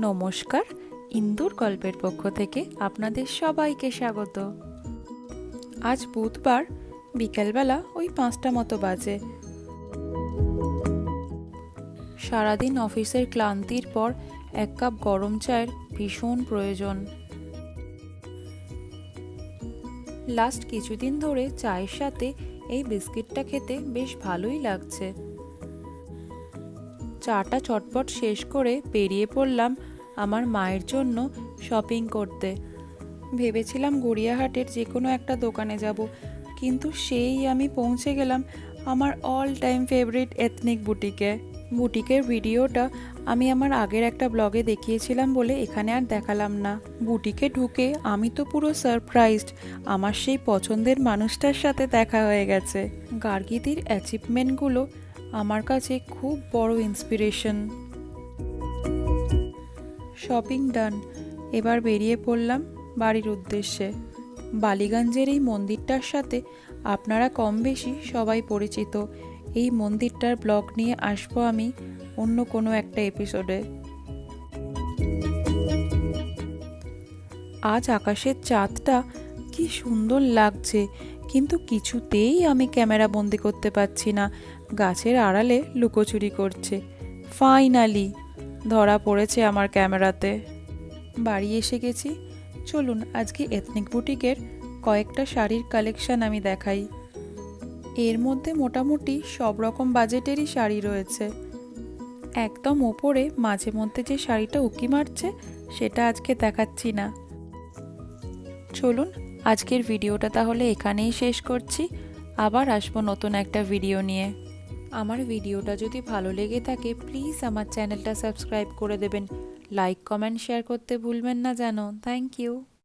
নমস্কার, ইন্দুর গল্পের পক্ষ থেকে আপনাদের সবাইকে স্বাগত। আজ বুধবার বিকেলবেলা ওই পাঁচটা মতো বাজে। সারাদিন অফিসের ক্লান্তির পর এক কাপ গরম চায়ের ভীষণ প্রয়োজন। লাস্ট কিছুদিন ধরে চায়ের সাথে এই বিস্কিটটা খেতে বেশ ভালোই লাগছে। চাটা চটপট শেষ করে বেরিয়ে পড়লাম আমার মায়ের জন্য শপিং করতে। ভেবেছিলাম গড়িয়াহাটের যে কোনো একটা দোকানে যাব, কিন্তু সেই আমি পৌঁছে গেলাম আমার অল টাইম ফেভারিট এথনিক বুটিকে বুটিকের ভিডিওটা আমি আমার আগের একটা ব্লগে দেখিয়েছিলাম বলে এখানে আর দেখালাম না। বুটিকে ঢুকে আমি তো পুরো সারপ্রাইজড আমার সেই পছন্দের মানুষটার সাথে দেখা হয়ে গেছে। গার্গিদির অ্যাচিভমেন্টগুলো আমার কাছে খুব বড় ইন্সপিরেশন শপিং ডান এবার বেরিয়ে পড়লাম বাড়ির উদ্দেশ্যে। বালিগঞ্জের এই মন্দিরটার সাথে আপনারা কম বেশি সবাই পরিচিত। এই মন্দিরটার ব্লগ নিয়ে আসব আমি অন্য কোনো একটা এপিসোডে আজ আকাশের চাঁদটা কি সুন্দর লাগছে। কিন্তু কিছুতেই আমি ক্যামেরা বন্দি করতে পারছি না। গাছের আড়ালে লুকোচুরি করছে। ফাইনালি ধরা পড়েছে আমার ক্যামেরাতে। বাড়ি এসে গেছি। চলুন, আজকে এথনিক বুটিকের কয়েকটা শাড়ির কালেকশন আমি দেখাই। এর মধ্যে মোটামুটি সব রকম বাজেটেরই শাড়ি রয়েছে। একদম ওপরে, মাঝে মধ্যে যে শাড়িটা উকি মারছে, সেটা আজকে দেখাচ্ছি না। চলুন আজকের ভিডিওটা তাহলে এখানেই শেষ করছি। আবার আসব নতুন একটা ভিডিও নিয়ে। আমার ভিডিওটা যদি ভালো লেগে থাকে প্লিজ আমার চ্যানেলটা সাবস্ক্রাইব করে দেবেন। লাইক কমেন্ট শেয়ার করতে ভুলবেন না যেন থ্যাংক ইউ